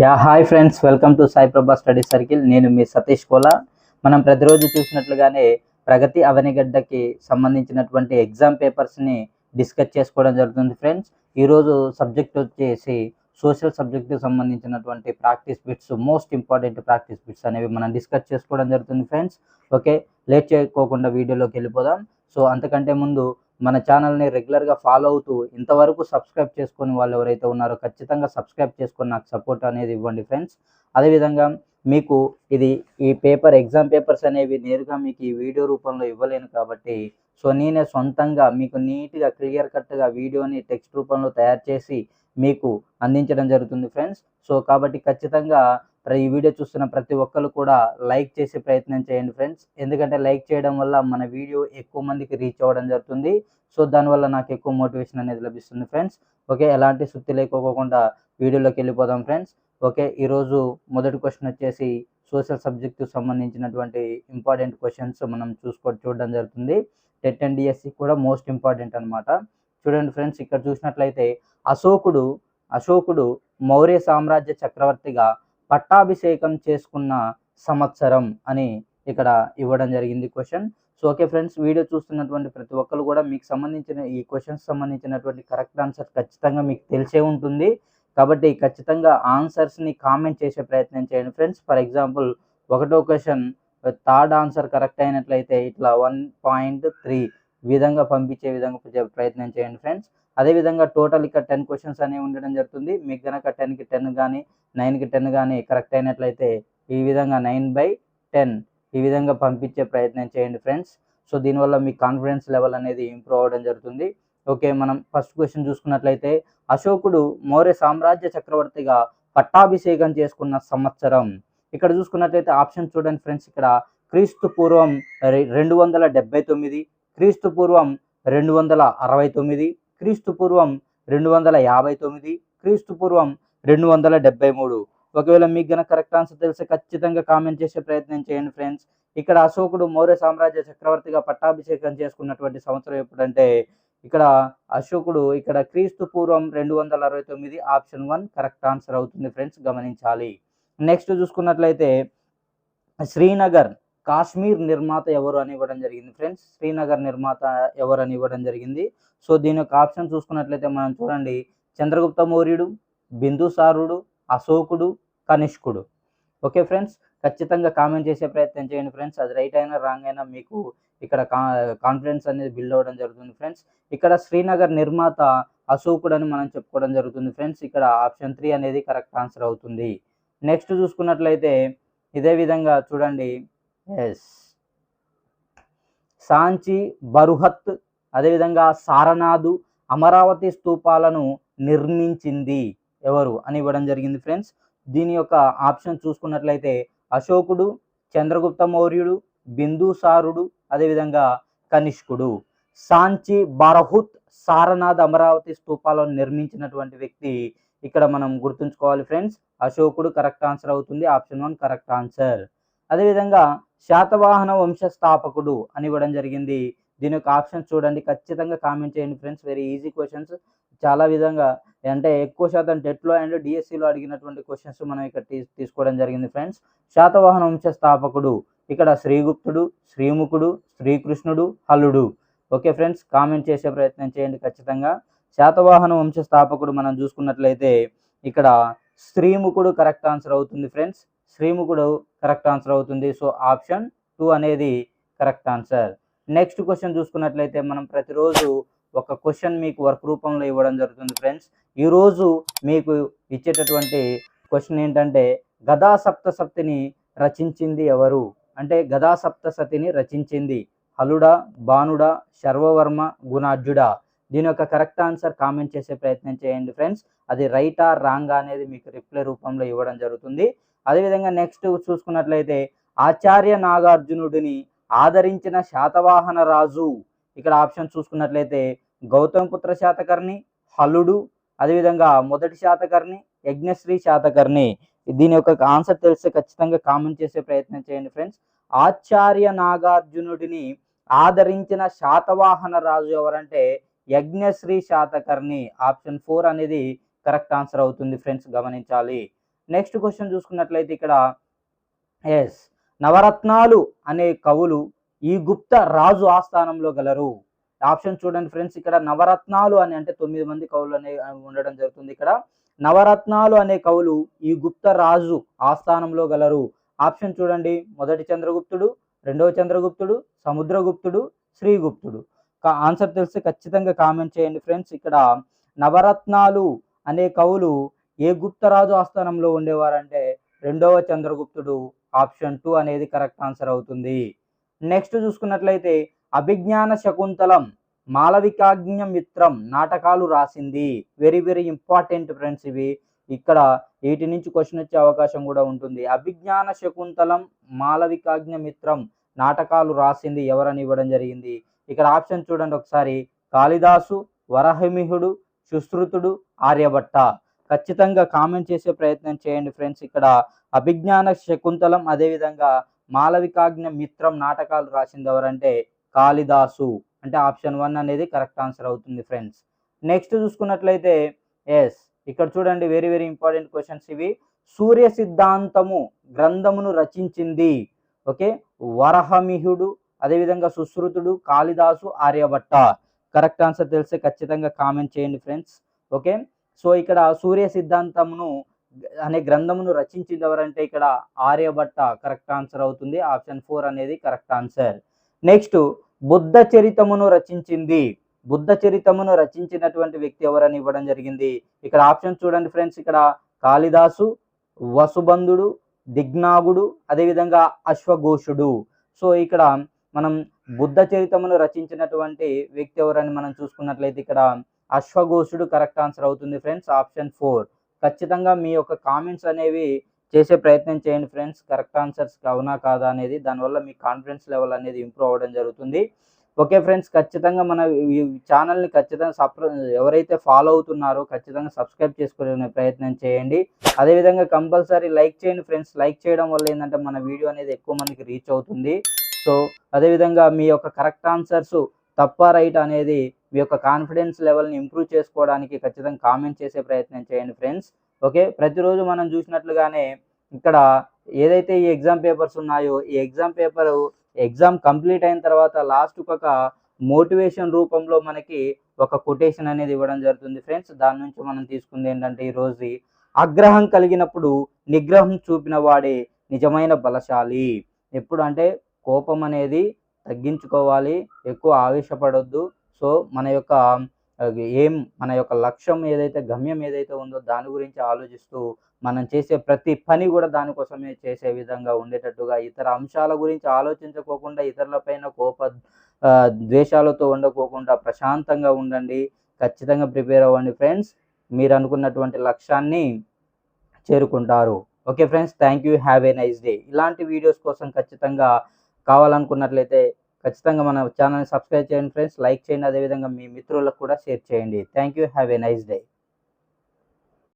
Yeah hi friends welcome to Saiprabha study circle. నేను మీ సతీష్ కోలా. మనం ప్రతిరోజు చూసినట్లుగానే ప్రగతి అవనిగడ్డకి సంబంధించినటువంటి ఎగ్జామ్ పేపర్స్ని డిస్కస్ చేసుకోవడం జరుగుతుంది ఫ్రెండ్స్. ఈరోజు సబ్జెక్ట్ వచ్చేసి సోషల్ సబ్జెక్ట్కి సంబంధించినటువంటి practice bits most important practice bits అనేవి మనం డిస్కస్ చేసుకోవడం జరుగుతుంది ఫ్రెండ్స్. ఓకే లేట్ చేయకోకుండా వీడియోలోకి వెళ్ళిపోదాం. సో అంతకంటే ముందు మన ఛానల్ని రెగ్యులర్గా ఫాలో అవుతూ ఇంతవరకు సబ్స్క్రైబ్ చేసుకుని వాళ్ళు ఎవరైతే ఉన్నారో ఖచ్చితంగా సబ్స్క్రైబ్ చేసుకొని నాకు సపోర్ట్ అనేది ఇవ్వండి ఫ్రెండ్స్. అదేవిధంగా మీకు ఇది ఈ పేపర్ ఎగ్జామ్ పేపర్స్ అనేవి నేరుగా మీకు ఈ వీడియో రూపంలో ఇవ్వలేను కాబట్టి సో నేనే సొంతంగా మీకు నీట్గా క్లియర్ కట్గా వీడియోని టెక్స్ట్ రూపంలో తయారు చేసి మీకు అందించడం జరుగుతుంది ఫ్రెండ్స్. సో కాబట్టి ఖచ్చితంగా ఈ వీడియో చూస్తున్న ప్రతి ఒక్కరు కూడా లైక్ చేసే ప్రయత్నం చేయండి ఫ్రెండ్స్. ఎందుకంటే లైక్ చేయడం వల్ల మన వీడియో ఎక్కువ మందికి రీచ్ అవ్వడం జరుగుతుంది. సో దానివల్ల నాకు ఎక్కువ మోటివేషన్ అనేది లభిస్తుంది ఫ్రెండ్స్. ఓకే ఎలాంటి సుత్తి లేకోకుండా వీడియోలోకి వెళ్ళిపోదాం ఫ్రెండ్స్. ఓకే ఈరోజు మొదటి క్వశ్చన్ వచ్చేసి సోషల్ సబ్జెక్టు సంబంధించినటువంటి ఇంపార్టెంట్ క్వశ్చన్స్ మనం చూసుకో చూడడం జరుగుతుంది. టెట్ అండ్ డిఎస్సి కూడా మోస్ట్ ఇంపార్టెంట్ అనమాట చూడండి ఫ్రెండ్స్ ఇక్కడ చూసినట్లయితే అశోకుడు అశోకుడు మౌర్య సామ్రాజ్య చక్రవర్తిగా పట్టాభిషేకం చేసుకున్న సంవత్సరం అని ఇక్కడ ఇవ్వడం జరిగింది question. So okay friends video చూస్తున్నటువంటి ప్రతి ఒక్కరు కూడా మీకు సంబంధించిన ఈ క్వశ్చన్స్ సంబంధించినటువంటి కరెక్ట్ ఆన్సర్ ఖచ్చితంగా మీకు తెలిసే ఉంటుంది. కాబట్టి ఖచ్చితంగా ఆన్సర్స్ని కామెంట్ చేసే ప్రయత్నం చేయండి ఫ్రెండ్స్ ఫర్ ఎగ్జాంపుల్ ఒకటో క్వశ్చన్ థర్డ్ ఆన్సర్ కరెక్ట్ అయినట్లయితే ఇట్లా వన్ పాయింట్ త్రీ విధంగా పంపించే విధంగా ప్రయత్నం చేయండి ఫ్రెండ్స్ అదేవిధంగా టోటల్ ఇక్కడ టెన్ క్వశ్చన్స్ అనేవి ఉండడం జరుగుతుంది. మీకు కనుక టెన్కి టెన్ కానీ నైన్కి టెన్ కానీ కరెక్ట్ అయినట్లయితే ఈ విధంగా నైన్ బై టెన్ ఈ విధంగా పంపించే ప్రయత్నం చేయండి ఫ్రెండ్స్. సో దీనివల్ల మీ కాన్ఫిడెన్స్ లెవెల్ అనేది ఇంప్రూవ్ అవ్వడం జరుగుతుంది. ఓకే మనం ఫస్ట్ క్వశ్చన్ చూసుకున్నట్లయితే అశోకుడు మౌర్య సామ్రాజ్య చక్రవర్తిగా పట్టాభిషేకం చేసుకున్న సంవత్సరం. ఇక్కడ చూసుకున్నట్లయితే ఆప్షన్ చూడండి ఫ్రెండ్స్. ఇక్కడ క్రీస్తు పూర్వం రెండు వందల డెబ్బై తొమ్మిది క్రీస్తు పూర్వం రెండు వందల అరవై తొమ్మిది క్రీస్తు పూర్వం రెండు వందల యాభై తొమ్మిది క్రీస్తు పూర్వం రెండు వందల డెబ్బై మూడు. ఒకవేళ మీకు గనక కరెక్ట్ ఆన్సర్ తెలిస్తే ఖచ్చితంగా కామెంట్ చేసే ప్రయత్నం చేయండి ఫ్రెండ్స్ ఇక్కడ అశోకుడు మౌర్య సామ్రాజ్య చక్రవర్తిగా పట్టాభిషేకం చేసుకున్నటువంటి సంవత్సరం ఎప్పుడంటే ఇక్కడ అశోకుడు ఇక్కడ క్రీస్తు పూర్వం రెండు వందల అరవై తొమ్మిది ఆప్షన్ వన్ కరెక్ట్ ఆన్సర్ అవుతుంది ఫ్రెండ్స్ గమనించాలి. నెక్స్ట్ చూసుకున్నట్లయితే శ్రీనగర్ కాశ్మీర్ నిర్మాత ఎవరు అని ఇవ్వడం జరిగింది ఫ్రెండ్స్? శ్రీనగర్ నిర్మాత ఎవరు అని ఇవ్వడం జరిగింది. సో దీని యొక్క ఆప్షన్ చూసుకున్నట్లయితే మనం చూడండి. చంద్రగుప్త మౌర్యుడు బిందుసారుడు అశోకుడు కనిష్కుడు. Okay friends? ఖచ్చితంగా కామెంట్ చేసే ప్రయత్నం చేయండి ఫ్రెండ్స్. అది రైట్ అయినా రాంగ్ అయినా మీకు ఇక్కడ కా కాన్ఫిడెన్స్ అనేది బిల్డ్ అవ్వడం జరుగుతుంది ఫ్రెండ్స్. ఇక్కడ శ్రీనగర్ నిర్మాత అశోకుడు అని మనం చెప్పుకోవడం జరుగుతుంది ఫ్రెండ్స్. ఇక్కడ ఆప్షన్ త్రీ అనేది కరెక్ట్ ఆన్సర్ అవుతుంది. నెక్స్ట్ చూసుకున్నట్లయితే ఇదే విధంగా చూడండి. ఎస్. సాంచి బరుహత్ అదేవిధంగా సారనాథు అమరావతి స్తూపాలను నిర్మించింది ఎవరు అని ఇవ్వడం జరిగింది ఫ్రెండ్స్. దీని యొక్క ఆప్షన్ చూసుకున్నట్లయితే అశోకుడు చంద్రగుప్త మౌర్యుడు బిందుసారుడు అదేవిధంగా కనిష్కుడు. సాంచి బరహుత్ సారనాథ్ అమరావతి స్తూపాలను నిర్మించినటువంటి వ్యక్తి ఇక్కడ మనం గుర్తుంచుకోవాలి ఫ్రెండ్స్. అశోకుడు కరెక్ట్ ఆన్సర్ అవుతుంది. Option one correct answer. అదేవిధంగా శాతవాహన వంశ స్థాపకుడు అని ఇవ్వడం జరిగింది. దీని యొక్క ఆప్షన్ చూడండి. ఖచ్చితంగా కామెంట్ చేయండి ఫ్రెండ్స్. వెరీ ఈజీ క్వశ్చన్స్ చాలా విధంగా అంటే ఎక్కువ శాతం టెట్లో అండ్ డిఎస్సిలో అడిగినటువంటి క్వశ్చన్స్ మనం ఇక్కడ తీ తీసుకోవడం జరిగింది ఫ్రెండ్స్. శాతవాహన వంశ స్థాపకుడు ఇక్కడ శ్రీగుప్తుడు శ్రీముఖుడు శ్రీకృష్ణుడు హల్లుడు ఓకే ఫ్రెండ్స్. కామెంట్ చేసే ప్రయత్నం చేయండి ఖచ్చితంగా. శాతవాహన వంశ స్థాపకుడు మనం చూసుకున్నట్లయితే ఇక్కడ శ్రీముఖుడు కరెక్ట్ ఆన్సర్ అవుతుంది ఫ్రెండ్స్. శ్రీముఖుడు కరెక్ట్ ఆన్సర్ అవుతుంది. సో ఆప్షన్ టూ అనేది కరెక్ట్ ఆన్సర్. నెక్స్ట్ క్వశ్చన్ చూసుకున్నట్లయితే మనం ప్రతిరోజు ఒక క్వశ్చన్ మీకు వర్క్ రూపంలో ఇవ్వడం జరుగుతుంది ఫ్రెండ్స్. ఈరోజు మీకు ఇచ్చేటటువంటి క్వశ్చన్ ఏంటంటే గదా సప్తసప్తిని రచించింది ఎవరు? అంటే గదా సప్తసతిని రచించింది హలుడా బాణుడా శర్వవర్మ గుణార్జుడా? దీని యొక్క కరెక్ట్ ఆన్సర్ కామెంట్ చేసే ప్రయత్నం చేయండి ఫ్రెండ్స్. అది రైటా రాంగ్ అనేది మీకు రిప్లై రూపంలో ఇవ్వడం జరుగుతుంది. అదేవిధంగా నెక్స్ట్ చూసుకున్నట్లయితే ఆచార్య నాగార్జునుడిని ఆదరించిన శాతవాహన రాజు. ఇక్కడ ఆప్షన్ చూసుకున్నట్లయితే గౌతమపుత్ర శాతకర్ణి హలుడు అదేవిధంగా మొదటి శాతకర్ణి యజ్ఞశ్రీ శాతకర్ణి. దీని యొక్క ఆన్సర్ తెలిస్తే ఖచ్చితంగా కామెంట్ చేసే ప్రయత్నం చేయండి ఫ్రెండ్స్ ఆచార్య నాగార్జునుడిని ఆదరించిన శాతవాహన రాజు ఎవరంటే యజ్ఞశ్రీ శాతకర్ణి. ఆప్షన్ ఫోర్ అనేది కరెక్ట్ ఆన్సర్ అవుతుంది ఫ్రెండ్స్ గమనించాలి. నెక్స్ట్ క్వశ్చన్ చూసుకున్నట్లయితే ఇక్కడ ఎస్ నవరత్నాలు అనే కవులు ఈ గుప్త రాజు ఆస్థానంలో గలరు. ఆప్షన్ చూడండి ఫ్రెండ్స్ ఇక్కడ నవరత్నాలు అని అంటే తొమ్మిది మంది కవులు అనే ఉండడం జరుగుతుంది ఇక్కడ. నవరత్నాలు అనే కవులు ఈ గుప్త రాజు ఆస్థానంలో గలరు. ఆప్షన్ చూడండి మొదటి చంద్రగుప్తుడు రెండవ చంద్రగుప్తుడు సముద్రగుప్తుడు శ్రీగుప్తుడు. ఆన్సర్ తెలిస్తే ఖచ్చితంగా కామెంట్ చేయండి ఫ్రెండ్స్ ఇక్కడ నవరత్నాలు అనే కవులు ఏ గుప్తరాజు ఆస్థానంలో ఉండేవారంటే రెండవ చంద్రగుప్తుడు ఆప్షన్ టూ అనేది కరెక్ట్ ఆన్సర్ అవుతుంది. నెక్స్ట్ చూసుకున్నట్లయితే అభిజ్ఞాన శకుంతలం మాలవికాజ్ఞ మిత్రం నాటకాలు రాసింది. వెరీ వెరీ ఇంపార్టెంట్ ఫ్రెండ్స్ ఇవి. ఇక్కడ వీటి నుంచి క్వశ్చన్ వచ్చే అవకాశం కూడా ఉంటుంది. అభిజ్ఞాన శకుంతలం మాలవికాజ్ఞ మిత్రం నాటకాలు రాసింది ఎవరని ఇవ్వడం జరిగింది. ఇక్కడ ఆప్షన్ చూడండి ఒకసారి. కాళిదాసు వరహమిహుడు సుశ్రుతుడు ఆర్యభట్ట. ఖచ్చితంగా కామెంట్ చేసే ప్రయత్నం చేయండి ఫ్రెండ్స్. ఇక్కడ అభిజ్ఞాన శకుంతలం అదేవిధంగా మాలవికాజ్ఞ మిత్రం నాటకాలు రాసింది ఎవరంటే కాళిదాసు. అంటే ఆప్షన్ వన్ అనేది కరెక్ట్ ఆన్సర్ అవుతుంది ఫ్రెండ్స్. నెక్స్ట్ చూసుకున్నట్లయితే ఎస్ ఇక్కడ చూడండి వెరీ వెరీ ఇంపార్టెంట్ క్వశ్చన్స్ ఇవి. సూర్య సిద్ధాంతము గ్రంథమును రచించింది ఓకే వరహమిహుడు అదేవిధంగా సుశ్రుతుడు కాళిదాసు ఆర్యభట్ట. కరెక్ట్ ఆన్సర్ తెలిస్తే ఖచ్చితంగా కామెంట్ చేయండి ఫ్రెండ్స్ ఓకే. సో ఇక్కడ సూర్య సిద్ధాంతమును అనే గ్రంథమును రచించింది ఎవరంటే ఇక్కడ ఆర్యభట్ట కరెక్ట్ ఆన్సర్ అవుతుంది. ఆప్షన్ ఫోర్ అనేది కరెక్ట్ ఆన్సర్ నెక్స్ట్ బుద్ధ చరితమును రచించింది. బుద్ధ చరితమును రచించినటువంటి వ్యక్తి ఎవరని ఇవ్వడం జరిగింది? ఇక్కడ ఆప్షన్ చూడండి ఫ్రెండ్స్ ఇక్కడ కాళిదాసు వసుబంధుడు దిగ్నాగుడు అదేవిధంగా అశ్వఘోషుడు. సో ఇక్కడ మనం బుద్ధ చరితమును రచించినటువంటి వ్యక్తి ఎవరని మనం చూసుకున్నట్లయితే ఇక్కడ అశ్వఘోషుడు కరెక్ట్ ఆన్సర్ అవుతుంది ఫ్రెండ్స్. Option four. ఖచ్చితంగా మీ యొక్క కామెంట్స్ అనేవి చేసే ప్రయత్నం చేయండి ఫ్రెండ్స్. కరెక్ట్ ఆన్సర్స్ అవునా కాదా అనేది దానివల్ల మీ కాన్ఫిడెన్స్ లెవెల్ అనేది ఇంప్రూవ్ అవ్వడం జరుగుతుంది. ఓకే ఫ్రెండ్స్ ఖచ్చితంగా మన ఈ ఛానల్ని ఖచ్చితంగా సప్ర ఎవరైతే ఫాలో అవుతున్నారో ఖచ్చితంగా సబ్స్క్రైబ్ చేసుకునే ప్రయత్నం చేయండి. అదేవిధంగా కంపల్సరీ లైక్ చేయండి ఫ్రెండ్స్. లైక్ చేయడం వల్ల ఏంటంటే మన వీడియో అనేది ఎక్కువ మందికి రీచ్ అవుతుంది. సో అదేవిధంగా మీ యొక్క కరెక్ట్ ఆన్సర్స్ తప్ప రైట్ అనేది మీ యొక్క కాన్ఫిడెన్స్ లెవెల్ని ఇంప్రూవ్ చేసుకోవడానికి ఖచ్చితంగా కామెంట్ చేసే ప్రయత్నం చేయండి ఫ్రెండ్స్ ఓకే ప్రతిరోజు మనం చూసినట్లుగానే ఇక్కడ ఏదైతే ఈ ఎగ్జామ్ పేపర్స్ ఉన్నాయో ఈ ఎగ్జామ్ పేపర్ ఎగ్జామ్ కంప్లీట్ అయిన తర్వాత లాస్ట్ ఒక మోటివేషన్ రూపంలో మనకి ఒక కొటేషన్ అనేది ఇవ్వడం జరుగుతుంది ఫ్రెండ్స్ దాని నుంచి మనం తీసుకుంది ఏంటంటే ఈ రోజు ఆగ్రహం కలిగినప్పుడు నిగ్రహం చూపిన వాడే నిజమైన బలశాలి. ఎప్పుడు అంటే కోపం అనేది తగ్గించుకోవాలి ఎక్కువ ఆవేశపడొద్దు. సో మన యొక్క ఏం మన యొక్క లక్ష్యం ఏదైతే గమ్యం ఏదైతే ఉందో దాని గురించి ఆలోచిస్తూ మనం చేసే ప్రతి పని కూడా దానికోసమే చేసే విధంగా ఉండేటట్టుగా ఇతర అంశాల గురించి ఆలోచించుకోకుండా ఇతరులపైన కోప ద్వేషాలతో ఉండకోకుండా ప్రశాంతంగా ఉండండి. ఖచ్చితంగా ప్రిపేర్ అవ్వండి ఫ్రెండ్స్. మీరు అనుకున్నటువంటి లక్ష్యాన్ని చేరుకుంటారు. Okay friends thank you. Have a nice day. ఇలాంటి వీడియోస్ కోసం ఖచ్చితంగా కావాలనుకున్నట్లయితే ఖచ్చితంగా మన ఛానల్ని సబ్స్క్రైబ్ చేయండి ఫ్రెండ్స్. లైక్ చేయండి. అదేవిధంగా మీ మిత్రులకు కూడా షేర్ చేయండి. Thank you have a nice day.